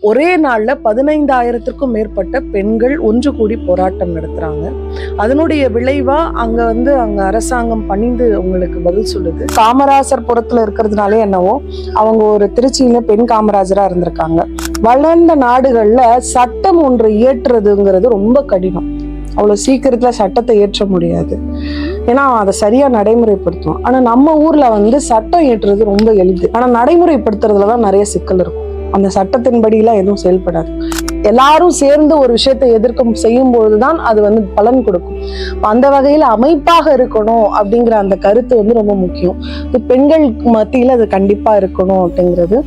ஒரே நாள்ல பதினைந்தாயிரத்திற்கும் மேற்பட்ட பெண்கள் ஒன்று கூடி போராட்டம் நடத்துறாங்க. அதனுடைய விளைவா அங்க வந்து அங்க அரசாங்கம் பணிந்து அவங்களுக்கு பதில் சொல்லுது. காமராசர் புறத்துல இருக்கிறதுனாலே என்னவோ அவங்க ஒரு திருச்சியில பெண் காமராஜரா இருந்திருக்காங்க. வளர்ந்த நாடுகள்ல சட்டம் ஒன்று இயற்றுறதுங்கிறது ரொம்ப கடினம். அவ்வளவு சீக்கிரத்துல சட்டத்தை ஏற்ற முடியாது. ஏன்னா அதை சரியா நடைமுறைப்படுத்தும் ஆனா நம்ம ஊர்ல வந்து சட்டம் ஏற்றுறது ரொம்ப எளிது. ஆனா நடைமுறைப்படுத்துறதுல தான் நிறைய சிக்கல் இருக்கும். அந்த சட்டத்தின்படியெல்லாம் எதுவும் செயல்படாது. எல்லாரும் சேர்ந்து ஒரு விஷயத்தை எதிர்க்கும் செய்யும் பொழுதுதான் அது வந்து பலன் கொடுக்கும். அந்த வகையில அமைப்பாக இருக்கணும் அப்படிங்கிற அந்த கருத்து வந்து ரொம்ப முக்கியம். இது பெண்கள் மத்தியில அது கண்டிப்பா இருக்கணும் அப்படிங்கிறது.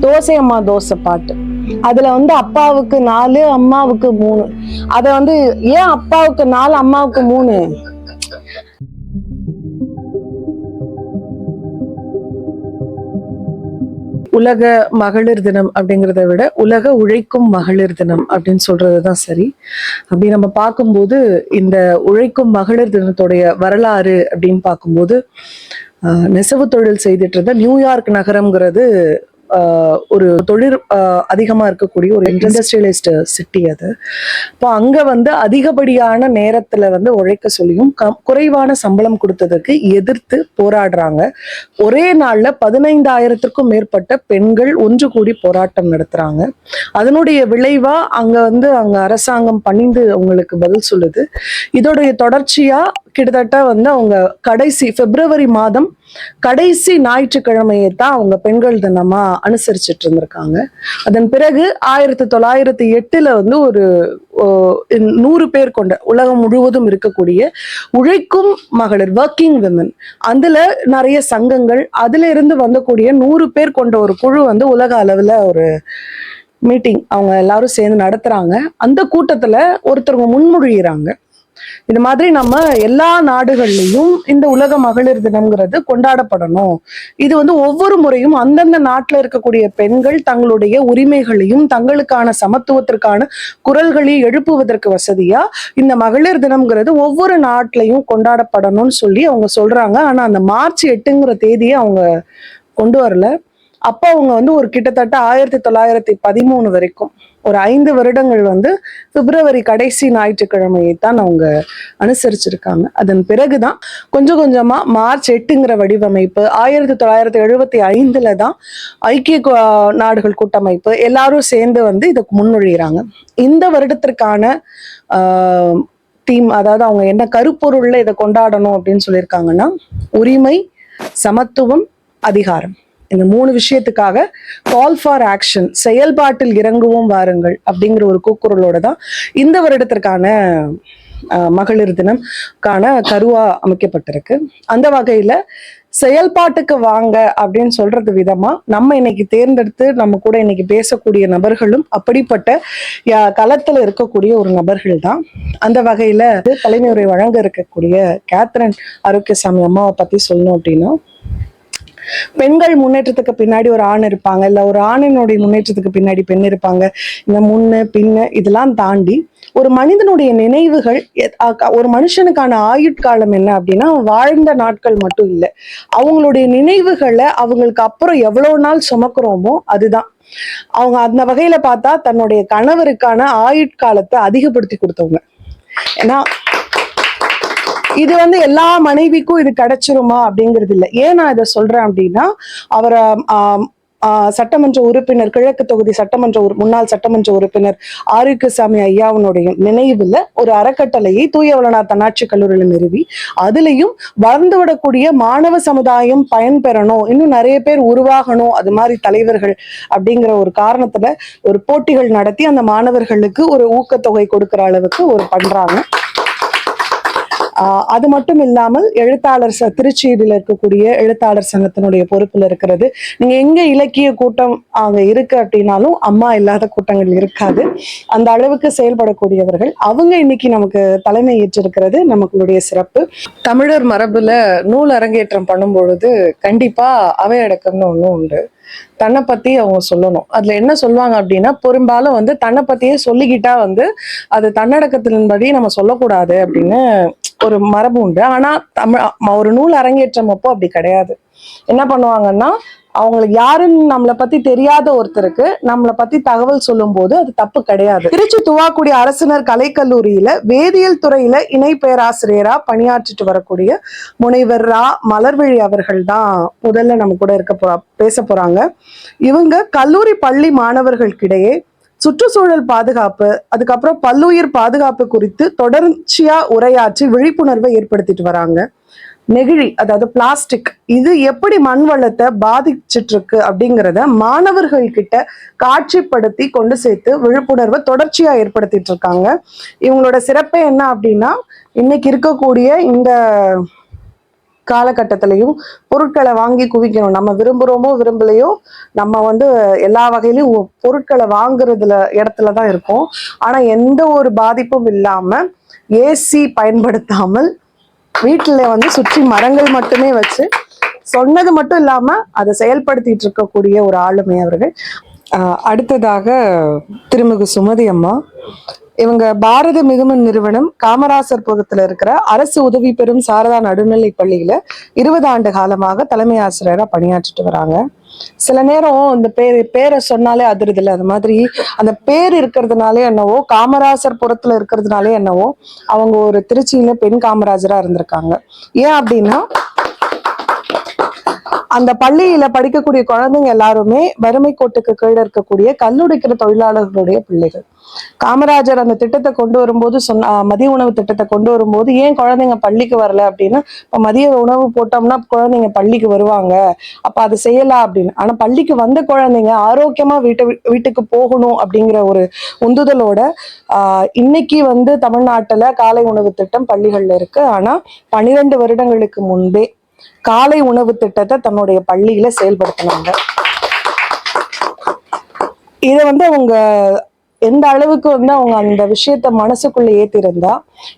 தோசை அம்மா தோசை பாட்டு. அதுல வந்து அப்பாவுக்கு நாலு அம்மாவுக்கு மூணு. அத வந்து ஏன் அப்பாவுக்கு நாலு அம்மாவுக்கு மூணு? உலக மகளிர் தினம் அப்படிங்கிறத விட உலக உழைக்கும் மகளிர் தினம் அப்படின்னு சொல்றதுதான் சரி. அப்படி நம்ம பார்க்கும்போது இந்த உழைக்கும் மகளிர் தினத்துடைய வரலாறு அப்படின்னு பார்க்கும்போது நெசவு தொழில் செய்துட்டு இருந்த நியூயார்க் நகரம்ங்கிறது ஒரு தொழில் அதிகமாக அதிகமா இருக்கக்கூடிய ஒரு இண்டஸ்ட்ரியலிஸ்ட் சிட்டி அது. இப்போ அங்கே வந்து அதிகப்படியான நேரத்தில் வந்து உழைக்க சொல்லியும் க- குறைவான சம்பளம் கொடுத்ததுக்கு எதிர்த்து போராடுறாங்க. ஒரே நாளில் பதினைந்தாயிரத்திற்கும் மேற்பட்ட பெண்கள் ஒன்று கூடி போராட்டம் நடத்துறாங்க. அதனுடைய விளைவாக அங்க வந்து அங்கே அரசாங்கம் பணிந்து அவங்களுக்கு பதில் சொல்லுது. இதோடைய தொடர்ச்சியாக கிட்டத்தட்ட வந்து அவங்க கடைசி பிப்ரவரி மாதம் கடைசி ஞாயிற்றுக்கிழமையை தான் அவங்க பெண்கள் தினமா அனுசரிச்சிட்டு இருந்திருக்காங்க. அதன் பிறகு ஆயிரத்தி தொள்ளாயிரத்தி எட்டுல வந்து ஒரு ஓ, நூறு பேர் கொண்ட உலகம் முழுவதும் இருக்கக்கூடிய உழைக்கும் மகளிர் ஒர்க்கிங் விமன் அதுல நிறைய சங்கங்கள் அதுல இருந்து வந்தக்கூடிய நூறு பேர் கொண்ட ஒரு குழு வந்து உலக அளவுல ஒரு மீட்டிங் அவங்க எல்லாரும் சேர்ந்து நடத்துறாங்க. அந்த கூட்டத்துல ஒருத்தவங்க முன்மொழிகிறாங்க இந்த மாதிரி நம்ம எல்லா நாடுகள்லயும் இந்த உலக மகளிர் தினம்ங்கிறது கொண்டாடப்படணும். இது வந்து ஒவ்வொரு முறையும் அந்தந்த நாட்டுல இருக்கக்கூடிய பெண்கள் தங்களுடைய உரிமைகளையும் தங்களுக்கான சமத்துவத்திற்கான குரல்களை எழுப்புவதற்கு வசதியா இந்த மகளிர் தினம்ங்கிறது ஒவ்வொரு நாட்டிலையும் கொண்டாடப்படணும்னு சொல்லி அவங்க சொல்றாங்க. ஆனா அந்த மார்ச் எட்டுங்கிற தேதியை அவங்க கொண்டு வரல. அப்போ அவங்க வந்து ஒரு கிட்டத்தட்ட ஆயிரத்தி தொள்ளாயிரத்தி பதிமூணு வரைக்கும். ஒரு ஐந்து வருடங்கள் வந்து பிப்ரவரி கடைசி ஞாயிற்றுக்கிழமையை தான் அவங்க அனுசரிச்சிருக்காங்க. அதன் பிறகுதான் கொஞ்சம் கொஞ்சமா மார்ச் எட்டுங்கிற வடிவமைப்பு ஆயிரத்தி தொள்ளாயிரத்தி எழுபத்தி ஐந்துல தான் ஐக்கிய நாடுகள் கூட்டமைப்பு எல்லாரும் சேர்ந்து வந்து இதுக்கு முன்மொழிகிறாங்க. இந்த வருடத்திற்கான தீம் அதாவது அவங்க என்ன கருப்பொருள்ல இதை கொண்டாடணும் அப்படின்னு சொல்லியிருக்காங்கன்னா உரிமை சமத்துவம் அதிகாரம். இந்த மூணு விஷயத்துக்காக கால் ஃபார் ஆக்ஷன் செயல்பாட்டில் இறங்குவோம் வாருங்கள் அப்படிங்கிற ஒரு கூக்குரலோட தான் இந்த வருடத்திற்கான மகளிர் தினம்கான கருவா அமைக்கப்பட்டிருக்கு. அந்த வகையில செயல்பாட்டுக்கு வாங்க அப்படின்னு சொல்றது விதமா நம்ம இன்னைக்கு தேர்ந்தெடுத்து நம்ம கூட இன்னைக்கு பேசக்கூடிய நபர்களும் அப்படிப்பட்ட யா- களத்துல இருக்கக்கூடிய ஒரு நபர்கள் தான் அந்த வகையில தலைமை வழங்க இருக்கக்கூடிய கேத்ரின் ஆரோக்கியசாமி அம்மாவை பத்தி சொல்லணும் அப்படின்னா பெண்கள் முன்னேற்றத்துக்கு பின்னாடி ஒரு ஆண் இருப்பாங்க. இல்ல ஒரு ஆணினுடைய முன்னேற்றத்துக்கு பின்னாடி பெண் இருப்பாங்க. இந்த முன்ன பின்ன இதெல்லாம் தாண்டி ஒரு மனிதனுடைய நினைவுகள் ஒரு மனுஷனுக்கான ஆயுட்காலம் என்ன அப்படின்னா வாழ்ந்த நாட்கள் மட்டும் இல்லை. அவங்களுடைய நினைவுகளை அவங்களுக்கு அப்புறம் எவ்வளவு நாள் சுமக்குறோமோ அதுதான். அவங்க அந்த வகையில பார்த்தா தன்னுடைய கணவருக்கான ஆயுட்காலத்தை அதிகப்படுத்தி கொடுத்தவங்க. ஏன்னா இது வந்து எல்லா மனைவிக்கும் இது கிடைச்சிருமா அப்படிங்கிறது இல்லை. ஏன் நான் இதை சொல்றேன் அப்படின்னா அவரை சட்டமன்ற உறுப்பினர் கிழக்கு தொகுதி சட்டமன்ற ஒரு முன்னாள் சட்டமன்ற உறுப்பினர் ஆரோக்கியசாமி ஐயாவினுடைய நினைவுல ஒரு அறக்கட்டளையை தூயவளனார் தன்னாட்சி கல்லூரியில நிறுவி அதுலயும் வளர்ந்து விடக்கூடிய மாணவ சமுதாயம் பயன்பெறணும் இன்னும் நிறைய பேர் உருவாகணும் அது மாதிரி தலைவர்கள் அப்படிங்கிற ஒரு காரணத்துல ஒரு போட்டிகள் நடத்தி அந்த மாணவர்களுக்கு ஒரு ஊக்கத்தொகை கொடுக்கிற அளவுக்கு ஒரு பண்றாங்க. அது மட்டும் இல்லாமல் எழுத்தாளர் ச- திருச்சியில இருக்கக்கூடிய எழுத்தாளர் சங்கத்தினுடைய பொறுப்புல இருக்கிறது. நீங்க எங்க இலக்கிய கூட்டம் அங்க இருக்கு அப்படின்னாலும் அம்மா இல்லாத கூட்டங்கள் இருக்காது. அந்த அளவுக்கு செயல்படக்கூடியவர்கள். அவங்க இன்னைக்கு நமக்கு தலைமை ஏற்றிருக்கிறது நமக்குடைய சிறப்பு. தமிழர் மரபுல நூல் அரங்கேற்றம் பண்ணும் பொழுது கண்டிப்பா அவை அடக்கம்னு ஒண்ணு உண்டு. தன்னை பத்தி அவங்க சொல்லணும். அதுல என்ன சொல்லுவாங்க அப்படின்னா பெரும்பாலும் வந்து தன்னை பத்தியே சொல்லிக்கிட்டா வந்து அது தன்னடக்கத்தின்படி நம்ம சொல்லக்கூடாது அப்படின்னு ஒரு மரபு உண்டு. ஆனா தமிழ் ஒரு நூல் அரங்கேற்றம் அப்போ அப்படி கிடையாது. என்ன பண்ணுவாங்கன்னா அவங்களுக்கு யாருன்னு நம்மளை பத்தி தெரியாத ஒருத்தருக்கு நம்மளை பத்தி தகவல் சொல்லும் போது அது தப்பு கிடையாது. திருச்சி துவாக்குடி அரசினர் கலைக்கல்லூரியில வேதியியல் துறையில இணை பேராசிரியரா பணியாற்றிட்டு வரக்கூடிய முனைவர் ரா. மலர்விழி அவர்கள் தான் முதல்ல நம்ம கூட இருக்க போ பேச போறாங்க. இவங்க கல்லூரி பள்ளி மாணவர்களுக்கிடையே சுற்றுச்சூழல் பாதுகாப்பு அதுக்கப்புறம் பல்லுயிர் பாதுகாப்பு குறித்து தொடர்ச்சியா உரையாற்றி விழிப்புணர்வை ஏற்படுத்திட்டு வராங்க. நெகிழி அதாவது பிளாஸ்டிக் இது எப்படி மண் வளத்தை பாதிச்சிட்டு இருக்கு அப்படிங்கிறத மாணவர்கள் கிட்ட காட்சிப்படுத்தி கொண்டு சேர்த்து விழிப்புணர்வை தொடர்ச்சியா ஏற்படுத்திட்டு இருக்காங்க. இவங்களோட சிறப்பே என்ன அப்படின்னா இன்னைக்கு இருக்கக்கூடிய இந்த காலகட்டத்திலையும் பொருட்களை வாங்கி குவிக்கணும். நம்ம விரும்புகிறோமோ விரும்பலையோ நம்ம வந்து எல்லா வகையிலையும் ஒ- பொருட்களை வாங்குறதுல இடத்துல தான் இருக்கோம். ஆனால் எந்த ஒரு பாதிப்பும் இல்லாமல் ஏசி பயன்படுத்தாமல் வீட்டில் வந்து சுற்றி மரங்கள் மட்டுமே வச்சு சொன்னது மட்டும் இல்லாமல் அதை செயல்படுத்திட்டு இருக்கக்கூடிய ஒரு ஆளுமை அவர்கள். அடுத்ததாக திருமிகு சுமதி அம்மா. இவங்க பாரத மிகுமன் நிறுவனம் காமராசர் புறத்தில் இருக்கிற அரசு உதவி பெறும் சாரதா நடுநிலை பள்ளியில இருபது ஆண்டு காலமாக தலைமை ஆசிரியராக பணியாற்றிட்டு வராங்க. சில நேரம் இந்த பேர் பேரை சொன்னாலே அதிருதுல அது மாதிரி அந்த பேர் இருக்கிறதுனாலே என்னவோ காமராசர் புறத்துல இருக்கிறதுனாலே என்னவோ அவங்க ஒரு திருச்சியில பெண் காமராஜரா இருந்திருக்காங்க. ஏன் அப்படின்னா அந்த பள்ளியில படிக்கக்கூடிய குழந்தைங்க எல்லாருமே வறுமை கோட்டுக்கு கீழே இருக்கக்கூடிய கல்லுடைக்கிற தொழிலாளர்களுடைய பிள்ளைகள். காமராஜர் அந்த திட்டத்தை கொண்டு வரும்போது சொன்ன மதிய உணவு திட்டத்தை கொண்டு வரும்போது ஏன் குழந்தைங்க பள்ளிக்கு வரல அப்படின்னா இப்ப மதிய உணவு போட்டோம்னா குழந்தைங்க பள்ளிக்கு வருவாங்க அப்ப அது செய்யலாம் அப்படின்னு. ஆனா பள்ளிக்கு வந்த குழந்தைங்க ஆரோக்கியமா வீட்டு வீட்டுக்கு போகணும் அப்படிங்கிற ஒரு உந்துதலோட ஆஹ் இன்னைக்கு வந்து தமிழ்நாட்டுல காலை உணவு திட்டம் பள்ளிகள்ல இருக்கு. ஆனா பன்னிரெண்டு வருடங்களுக்கு முன்பே காலை உணவு திட்டத்தை தன்னுடைய பள்ளியில செயல்படுத்தினாங்க. இதை வந்து அவங்க எந்த அளவுக்கு வந்து அவங்க அந்த விஷயத்த மனசுக்குள்ள ஏத்திருந்தா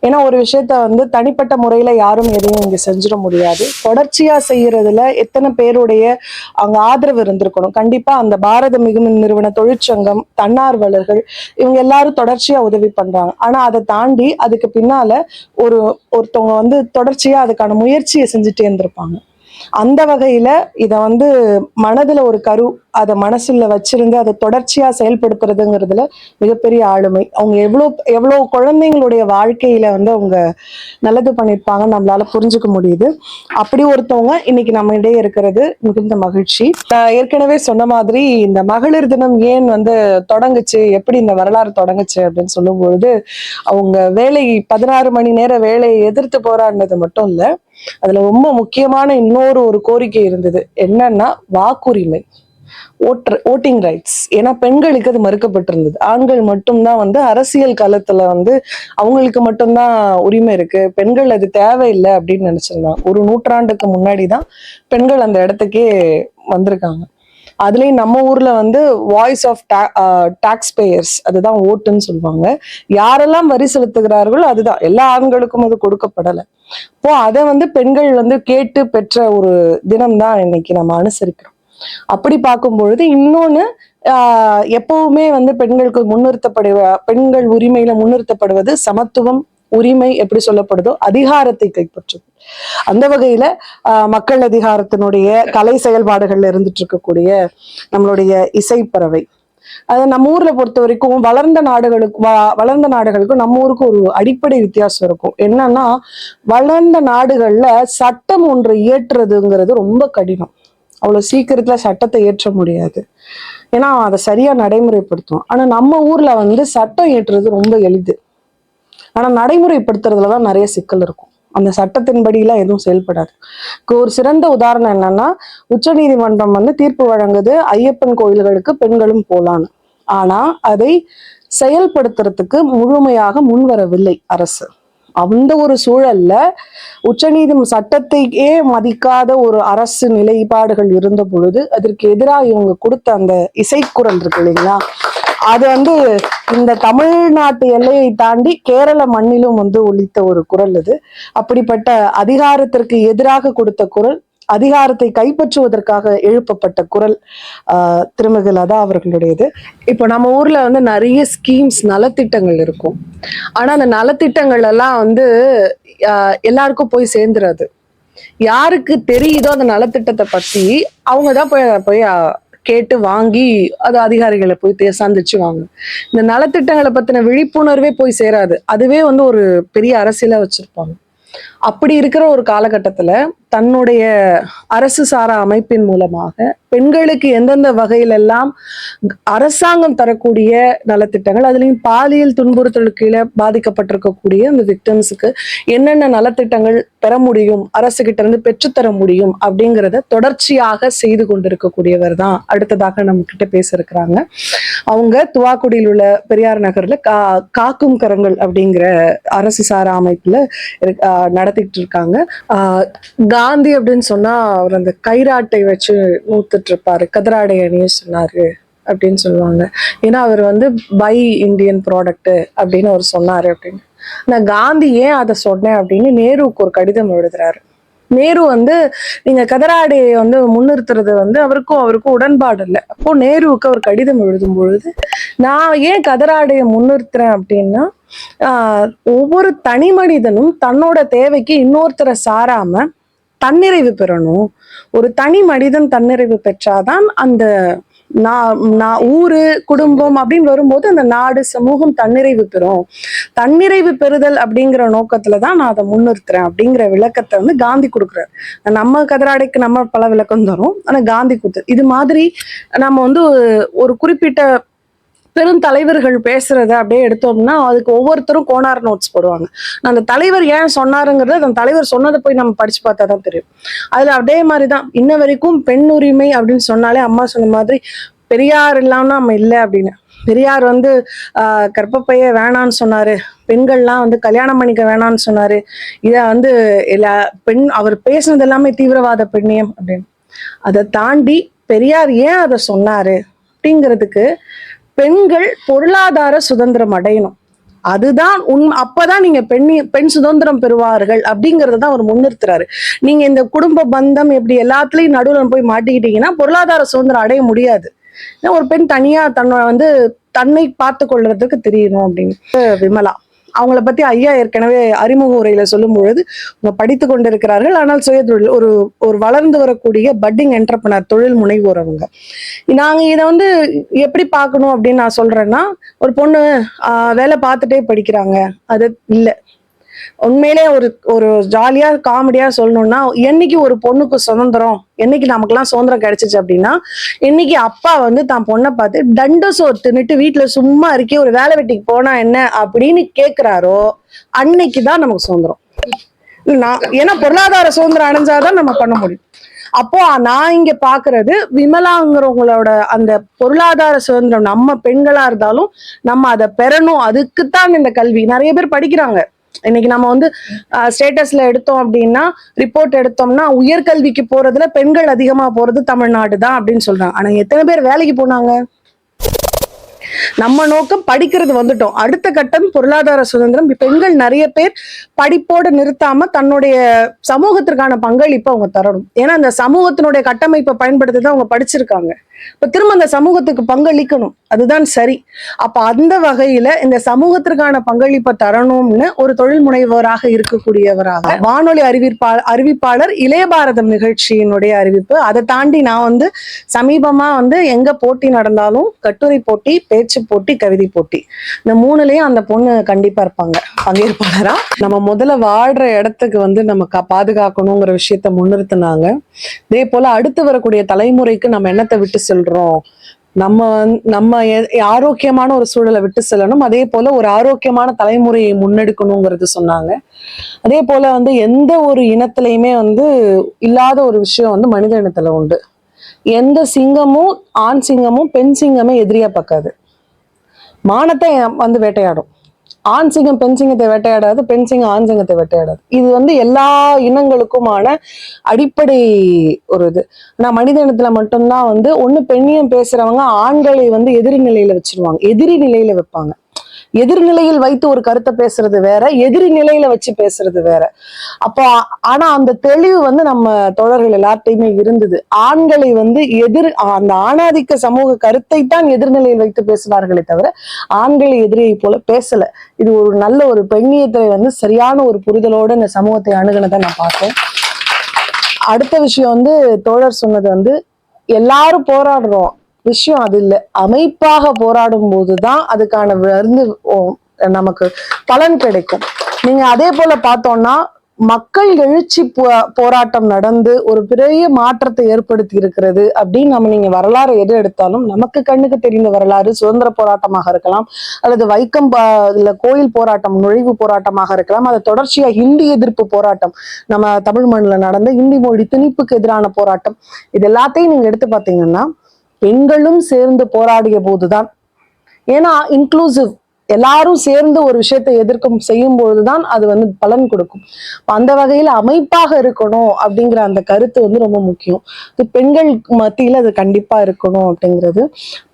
ஏன்னா ஒரு விஷயத்த வந்து தனிப்பட்ட முறையில யாரும் எதையும் இங்க செஞ்சிட முடியாது. தொடர்ச்சியா செய்யறதுல எத்தனை பேருடைய அங்க ஆதரவு இருந்திருக்கணும். கண்டிப்பா அந்த பாரத மிகுமின் நிறுவன தொழிற்சங்கம் தன்னார்வலர்கள் இவங்க எல்லாரும் தொடர்ச்சியா உதவி பண்றாங்க. ஆனா அதை தாண்டி அதுக்கு பின்னால ஒரு ஒருத்தவங்க வந்து தொடர்ச்சியா அதுக்கான முயற்சியை செஞ்சுட்டே இருந்திருப்பாங்க. அந்த வகையில இத வந்து மனதுல ஒரு கரு அதை மனசுல வச்சிருந்து அதை தொடர்ச்சியா செயல்படுத்துறதுங்கிறதுல மிகப்பெரிய ஆளுமை. அவங்க எவ்வளோ எவ்வளோ குழந்தைங்களுடைய வாழ்க்கையில வந்து அவங்க நல்லது பண்ணியிருப்பாங்கன்னு நம்மளால புரிஞ்சுக்க முடியுது. அப்படி ஒருத்தவங்க இன்னைக்கு நம்ம இடையே இருக்கிறது மிகுந்த மகிழ்ச்சி. நான் ஏற்கனவே சொன்ன மாதிரி இந்த மகளிர் தினம் ஏன் வந்து தொடங்குச்சு எப்படி இந்த வரலாறு தொடங்குச்சு அப்படின்னு சொல்லும்பொழுது அவங்க வேலை பதினாறு மணி நேர வேலையை எதிர்த்து போராடினது மட்டும் இல்லை அதுல ரொம்ப முக்கியமான இன்னொரு ஒரு கோரிக்கை இருந்தது. என்னன்னா வாக்குரிமை. ஓட்டர் ஓட்டிங் ரைட்ஸ் ஏன்னா பெண்களுக்கு அது மறுக்கப்பட்டிருந்தது. ஆண்கள் மட்டும்தான் வந்து அரசியல் காலத்துல வந்து அவங்களுக்கு மட்டும்தான் உரிமை இருக்கு. பெண்கள் அது தேவையில்லை அப்படின்னு நினைச்சிருந்தாங்க. ஒரு நூற்றாண்டுக்கு முன்னாடி தான் பெண்கள் அந்த இடத்துக்கே வந்திருக்காங்க. அதுலேயும் நம்ம ஊர்ல வந்து வாய்ஸ் ஆஃப் டாக்ஸ் பேயர்ஸ் அதுதான் ஓட்டுன்னு சொல்லுவாங்க. யாரெல்லாம் வரி செலுத்துகிறார்களோ அதுதான். எல்லா ஆண்களுக்கும் அது கொடுக்கப்படலை. இப்போ அதை வந்து பெண்கள் வந்து கேட்டு பெற்ற ஒரு தினம் தான் இன்னைக்கு நம்ம அனுசரிக்கிறோம். அப்படி பார்க்கும் பொழுது இன்னொன்னு எப்பவுமே வந்து பெண்களுக்கு முன்னிறுத்தப்படுவ பெண்கள் உரிமையில முன்னிறுத்தப்படுவது சமத்துவம் உரிமை எப்படி சொல்லப்படுதோ அதிகாரத்தை கைப்பற்றுது அந்த வகையில ஆஹ் மக்கள் அதிகாரத்தினுடைய கலை செயல்பாடுகள்ல இருந்துட்டு இருக்கக்கூடிய நம்மளுடைய இசைப்பறவை. அது நம்ம ஊர்ல பொறுத்த வரைக்கும் வளர்ந்த நாடுகளுக்கு வளர்ந்த நாடுகளுக்கும் நம்ம ஊருக்கு ஒரு அடிப்படை வித்தியாசம் இருக்கும். என்னன்னா வளர்ந்த நாடுகள்ல சட்டம் ஒன்று இயற்றுறதுங்கிறது ரொம்ப கடினம். அவ்வளவு சீக்கிரத்துல சட்டத்தை ஏற்ற முடியாது. ஏன்னா அதை சரியா நடைமுறைப்படுத்தும். ஆனா நம்ம ஊர்ல வந்து சட்டம் ஏற்றுறது ரொம்ப எளிது. ஆனால் நடைமுறைப்படுத்துறதுல தான் நிறைய சிக்கல் இருக்கும். அந்த சட்டத்தின்படியெல்லாம் எதுவும் செயல்படாது. ஒரு சிறந்த உதாரணம் என்னன்னா உச்சநீதிமன்றம் வந்து தீர்ப்பு வழங்குது ஐயப்பன் கோயில்களுக்கு பெண்களும் போலான்னு. ஆனா அதை செயல்படுத்துறதுக்கு முழுமையாக முன்வரவில்லை அரசு. அந்த ஒரு சூழல்ல உச்சநீதி சட்டத்தையே மதிக்காத ஒரு அரசு நிலைப்பாடுகள் இருந்த பொழுது அதற்கு எதிராக இவங்க கொடுத்த அந்த இசைக்குரல் இருக்கு இல்லைங்களா? அது வந்து இந்த தமிழ்நாட்டு எல்லையை தாண்டி கேரள மண்ணிலும் வந்து ஒழித்த ஒரு குரல் அது. அப்படிப்பட்ட அதிகாரத்திற்கு எதிராக கொடுத்த குரல் அதிகாரத்தை கைப்பற்றுவதற்காக எழுப்பப்பட்ட குரல் ஆஹ் திருமிகு லதா அவர்களுடையது. இப்போ நம்ம ஊர்ல வந்து நிறைய ஸ்கீம்ஸ் நலத்திட்டங்கள் இருக்கும். ஆனா அந்த நலத்திட்டங்கள் எல்லாம் வந்து ஆஹ் எல்லாருக்கும் போய் சேர்ந்துராது. யாருக்கு தெரியுதோ அந்த நலத்திட்டத்தை பத்தி அவங்க தான் போய் போய் கேட்டு வாங்கி அது அதிகாரிகளை போய் தே- சந்திச்சு வாங்க இந்த நலத்திட்டங்களை பத்தின விழிப்புணர்வே போய் சேராது. அதுவே வந்து ஒரு பெரிய அரசியலா வச்சிருப்பாங்க. அப்படி இருக்கிற ஒரு காலகட்டத்துல தன்னுடைய அரசு சாரா அமைப்பின் மூலமாக பெண்களுக்கு எந்தெந்த வகையிலெல்லாம் அரசாங்கம் தரக்கூடிய நலத்திட்டங்கள் அதுலேயும் பாலியல் துன்புறுத்தலுக்கு கீழே பாதிக்கப்பட்டிருக்கக்கூடிய அந்த விக்டம்ஸுக்கு என்னென்ன நலத்திட்டங்கள் பெற முடியும் அரசு கிட்ட இருந்து பெற்றுத்தர முடியும் அப்படிங்கிறத தொடர்ச்சியாக செய்து கொண்டிருக்கக்கூடியவர் தான். அடுத்ததாக நம்ம கிட்ட பேச இருக்கிறாங்க. அவங்க துவாக்குடியில் உள்ள பெரியார் நகர்ல கா காக்கும் கரங்கள் அப்படிங்கிற அரசு சாரா அமைப்புல ஆஹ் நடத்திட்டு இருக்காங்க. காந்தி அப்படின்னு சொன்னா அவர் அந்த கைராட்டை வச்சு நூத்துட்டு இருப்பாரு. கதிராடை அணிய சொன்னாரு அப்படின்னு சொல்லுவாங்க. ஏன்னா அவர் வந்து பை இந்தியன் ப்ராடக்ட் அப்படின்னு அவர் சொன்னாரு அப்படின்னு. நான் காந்தி ஏன் அதை சொன்னேன் அப்படின்னு நேருவுக்கு ஒரு கடிதம் எழுதுறாரு. நேரு வந்து நீங்க கதராடையை வந்து முன்னிறுத்துறது வந்து அவருக்கும் அவருக்கும் உடன்பாடு இல்லை. அப்போ நேருவுக்கு அவர் கடிதம் எழுதும் பொழுது நான் ஏன் கதராடையை முன்னிறுத்துறேன் அப்படின்னா ஒவ்வொரு தனி மனிதனும் தன்னோட தேவைக்கு இன்னொருத்தரை சாராம தன்னிறைவு பெறணும். ஒரு தனி மனிதன் தன்னிறைவு பெற்றாதான் அந்த நான் நான் ஊரு குடும்பம் அப்படின்னு வரும்போது அந்த நாடு சமூகம் தன்னிறைவு பெறும். தன்னிறைவு பெறுதல் அப்படிங்கிற நோக்கத்துல தான் நான் அதை முன்னிறுத்துறேன் அப்படிங்கிற விளக்கத்தை வந்து காந்தி கொடுக்குறாரு. நம்ம கதிராடைக்கு நம்ம பல விளக்கம் தரும். ஆனா காந்தி கொடுத்து இது மாதிரி நம்ம வந்து ஒரு குறிப்பிட்ட பெருந்தலைவர்கள் பேசுறத அப்படியே எடுத்தோம்னா அதுக்கு ஒவ்வொருத்தரும் கோனார் நோட்ஸ் போடுவாங்க. அந்த தலைவர் ஏன் சொன்னாருங்கிறது அந்த தலைவர் சொன்னதை போய் நம்ம படிச்சு பார்த்தா தான் தெரியும். அதுல அதே மாதிரி தான் இன்ன வரைக்கும் பெண் உரிமை அப்படின்னு சொன்னாலே அம்மா சொன்ன மாதிரி பெரியார் இல்லாம நம்ம இல்லை அப்படின்னு. பெரியார் வந்து ஆஹ் கர்ப்பப்பைய வேணான்னு சொன்னாரு. பெண்கள்லாம் வந்து கல்யாணம் பண்ணிக்க வேணான்னு சொன்னாரு. இத வந்து எல்லா பெண் அவர் பேசுனது எல்லாமே தீவிரவாத பெண்ணியம் அப்படின்னு. அதை தாண்டி பெரியார் ஏன் அதை சொன்னாரு? அப்படிங்கிறதுக்கு பெண்கள் பொருளாதார சுதந்திரம் அடையணும். அதுதான் உண் அப்பதான் நீங்க பெண்ணி பெண் சுதந்திரம் பெறுவார்கள் அப்படிங்கறத தான் அவர் முன்னிறுத்துறாரு. நீங்க இந்த குடும்ப பந்தம் இப்படி எல்லாத்துலயும் நடுவுல போய் மாட்டிக்கிட்டீங்கன்னா பொருளாதார சுதந்திரம் அடைய முடியாது. ஒரு பெண் தனியா தன்னை வந்து தன்னை பார்த்து கொள்றதுக்கு தெரியணும் அப்படின்னு. விமலா. அவங்கள பத்தி ஐயா ஏற்கனவே அறிமுக உரையில சொல்லும் பொழுது அவங்க படித்து கொண்டிருக்கிறார்கள். ஆனால் சுயதொழில் ஒரு ஒரு வளர்ந்து வரக்கூடிய பட்டிங் என்டர்பனர் தொழில் முனைவோர் அவங்க. நாங்க இதை வந்து எப்படி பார்க்கணும் அப்படின்னு நான் சொல்றேன்னா ஒரு பொண்ணு ஆஹ், வேலை பார்த்துட்டே படிக்கிறாங்க. அது இல்லை. உண்மையிலே ஒரு ஒரு ஜாலியா காமெடியா சொல்லணும்னா என்னைக்கு ஒரு பொண்ணுக்கு சுதந்திரம் என்னைக்கு நமக்குலாம் சுதந்திரம் கிடைச்சிச்சு அப்படின்னா இன்னைக்கு அப்பா வந்து தான் பொண்ணை பார்த்து தண்ட சோறு தின்னுட்டு வீட்டுல சும்மா இருக்கே ஒரு வேலை வெட்டிக்கு போனா என்ன? அப்படின்னு கேட்குறாரோ அன்னைக்கு தான் நமக்கு சுதந்திரம். நான் ஏன்னா பொருளாதார சுதந்திரம் அடைஞ்சாதான் நம்ம பண்ண முடியும். அப்போ நான் இங்க பாக்குறது விமலாங்கிறவங்களோட அந்த பொருளாதார சுதந்திரம் நம்ம பெண்களா இருந்தாலும் நம்ம அதை பெறணும் அதுக்குத்தான் இந்த கல்வி. நிறைய பேர் படிக்கிறாங்க. இன்னைக்கு நம்ம வந்து ஸ்டேட்டஸ்ல எடுத்தோம் அப்படின்னா ரிப்போர்ட் எடுத்தோம்னா உயர்கல்விக்கு போறதுல பெண்கள் அதிகமா போறது தமிழ்நாடு தான் அப்படின்னு சொல்றாங்க. ஆனா எத்தனை பேர் வேலைக்கு போனாங்க? நம்ம நோக்கம் படிக்கிறது வந்துட்டோம். அடுத்த கட்டம் பொருளாதார சுதந்திரம். இப்ப பெண்கள் நிறைய பேர் படிப்போடு நிறுத்தாம தன்னுடைய சமூகத்திற்கான பங்களிப்பை அவங்க தரணும். ஏன்னா அந்த சமூகத்தினுடைய கட்டமைப்பை பயன்படுத்தி தான் அவங்க படிச்சிருக்காங்க. இப்ப திரும்ப அந்த சமூகத்துக்கு பங்களிக்கணும். அதுதான் சரி. அப்ப அந்த வகையில இந்த சமூகத்திற்கான பங்களிப்பை தரணும்னு ஒரு தொழில் முனைவராக இருக்கக்கூடியவராக வானொலி அறிவிப்பாளர் அறிவிப்பாளர் இளைய பாரதம் நிகழ்ச்சியினுடைய அறிவிப்பு. அதை தாண்டி நான் வந்து சமீபமா வந்து எங்க போட்டி நடந்தாலும் கட்டுரை போட்டி பேச்சு போட்டி கவிதை போட்டி. இந்த மூணுலயும் அந்த பொண்ணு கண்டிப்பா இருப்பாங்க. பங்கேற்பாளரா? நம்ம முதல்ல வாழ்ற இடத்துக்கு வந்து நம்ம பாதுகாக்கணுங்கிற விஷயத்த முன்னிறுத்தினாங்க. இதே போல அடுத்து வரக்கூடிய தலைமுறைக்கு நம்ம என்னத்தை விட்டு செல்றோம். நம்ம நம்ம ஆரோக்கியமான ஒரு சூழலை விட்டு செல்லணும். அதே போல ஒரு ஆரோக்கியமான தலைமுறையை முன்னெடுக்கணுங்கிறது சொன்னாங்க. அதே போல வந்து எந்த ஒரு இனத்திலையுமே வந்து இல்லாத ஒரு விஷயம் வந்து மனித இனத்துல உண்டு. எந்த சிங்கமும் ஆண் சிங்கமும் பெண் சிங்கமே எதிரியா பார்க்காது. மானத்தை வந்து வேட்டையாடும். ஆண் சிங்கம் பெண் சிங்கத்தை வேட்டையாடாது பெண் சிங்கம் ஆண் சிங்கத்தை வேட்டையாடாது. இது வந்து எல்லா இனங்களுக்குமான அடிப்படை ஒரு இது. ஆனா மனித இனத்துல மட்டும்தான் வந்து ஒண்ணு பெண்ணியம் பேசுறவங்க ஆண்களை வந்து எதிரி நிலையில வச்சிருவாங்க. எதிரி நிலையில வைப்பாங்க. எதிர்நிலையில் வைத்து ஒரு கருத்தை பேசுறது வேற எதிரி நிலையில வச்சு பேசுறது வேற. அப்போ ஆனா அந்த தெளிவு வந்து நம்ம தோழர்கள் எல்லார்ட்டையுமே இருந்தது. ஆண்களை வந்து எதிர் அந்த ஆணாதிக்க சமூக கருத்தை தான் எதிர்நிலையில் வைத்து பேசினார்களே தவிர ஆண்களை எதிரியை போல பேசல. இது ஒரு நல்ல ஒரு பெண்ணியத்தை வந்து சரியான ஒரு புரிதலோட இந்த சமூகத்தை அணுகுனதை நான் பார்த்தேன். அடுத்த விஷயம் வந்து தோழர் சொன்னது வந்து எல்லாரும் போராடுறோம். விஷயம் அது இல்லை. அமைப்பாக போராடும் போதுதான் அதுக்கான வந்து நமக்கு பலன் கிடைக்கும். நீங்க அதே போல பார்த்தோம்னா மக்கள் எழுச்சி போ- போராட்டம் நடந்து ஒரு பெரிய மாற்றத்தை ஏற்படுத்தி இருக்கிறது அப்படின்னு நம்ம நீங்க வரலாறு எது எடுத்தாலும் நமக்கு கண்ணுக்கு தெரிந்த வரலாறு சுதந்திர போராட்டமாக இருக்கலாம் அல்லது வைக்கம் இல்ல கோயில் போராட்டம் நுழைவு போராட்டமாக இருக்கலாம் அது தொடர்ச்சியா ஹிந்தி எதிர்ப்பு போராட்டம் நம்ம தமிழ் மண்ணில் நடந்த ஹிந்தி மொழி திணிப்புக்கு எதிரான போராட்டம் இது எல்லாத்தையும் நீங்க எடுத்து பார்த்தீங்கன்னா பெண்களும் சேர்ந்து போராடிய போதுதான். ஏன்னா இன்க்ளூசிவ் எல்லாரும் சேர்ந்து ஒரு விஷயத்தை எதிர்க்கும் செய்யும் பொழுதுதான் அது வந்து பலன் கொடுக்கும். அந்த வகையில அமைப்பாக இருக்கணும் அப்படிங்கிற அந்த கருத்து வந்து ரொம்ப முக்கியம். இது பெண்கள் மத்தியில அது கண்டிப்பா இருக்கணும் அப்படிங்கிறது.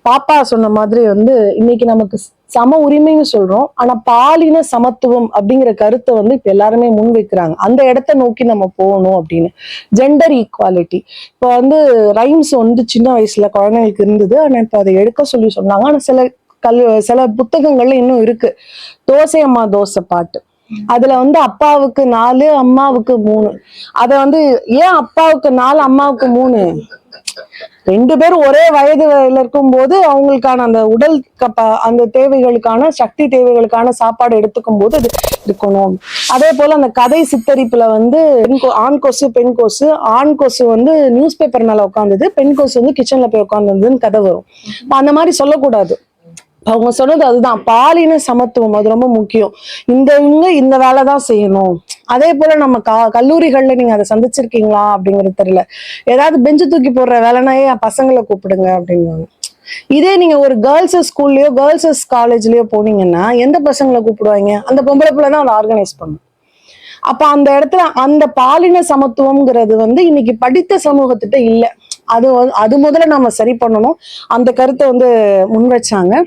பாப்பா சொன்ன மாதிரி வந்து இன்னைக்கு நமக்கு சம உரிமைன்னு சொல்றோம். ஆனா பாலின சமத்துவம் அப்படிங்கிற கருத்தை வந்து இப்ப எல்லாருமே முன் வைக்கிறாங்க. அந்த இடத்த நோக்கி நம்ம போகணும் அப்படின்னு. ஜெண்டர் ஈக்குவாலிட்டி இப்போ வந்து ரைம்ஸ் வந்து சின்ன வயசுல குழந்தைங்களுக்கு இருந்தது. ஆனா இப்போ அதை எடுக்க சொல்லி சொன்னாங்க. ஆனா சில கல் சில புத்தகங்கள்ல இன்னும் இருக்கு. தோசை அம்மா தோசை பாட்டு. அதுல வந்து அப்பாவுக்கு நாலு அம்மாவுக்கு மூணு. அத வந்து ஏன் அப்பாவுக்கு நாலு அம்மாவுக்கு மூணு? ரெண்டு பேரும் ஒரே வயதுல இருக்கும் போது அவங்களுக்கான அந்த உடல் கப்ப அந்த தேவைகளுக்கான சக்தி தேவைகளுக்கான சாப்பாடு எடுத்துக்கும் போது அது இருக்கணும் அதே போல அந்த கதை சித்தரிப்புல வந்து கொ- ஆண் கொசு பெண் கொசு ஆண் கொசு வந்து நியூஸ் பேப்பர் மேல உட்காந்தது பெண் கொசு வந்து கிச்சன்ல போய் உட்காந்துருதுன்னு கதை வரும். அந்த மாதிரி சொல்லக்கூடாது. அவங்க சொன்னது அதுதான் பாலின சமத்துவம் அது ரொம்ப முக்கியம். இந்த இவங்க இந்த வேலை தான் செய்யணும். அதே போல நம்ம க கல்லூரிகள்ல நீங்க அதை சந்திச்சிருக்கீங்களா அப்படிங்கிறது தெரியல. ஏதாவது பெஞ்சு தூக்கி போடுற வேலைனா பசங்களை கூப்பிடுங்க அப்படிங்குவாங்க இதே நீங்க ஒரு கேர்ள்ஸ் ஸ்கூல்லயோ கேர்ள்ஸ் காலேஜ்லயோ போனீங்கன்னா எந்த பசங்களை கூப்பிடுவாங்க? அந்த பொம்பளை பிள்ளை தான் அதை ஆர்கனைஸ் பண்ணும். அப்ப அந்த இடத்துல அந்த பாலின சமத்துவம்ங்கிறது வந்து இன்னைக்கு படித்த சமூகத்திட்ட இல்ல. அது வந்து- அது முதல்ல நம்ம சரி பண்ணணும். அந்த கருத்தை வந்து முன் வச்சாங்க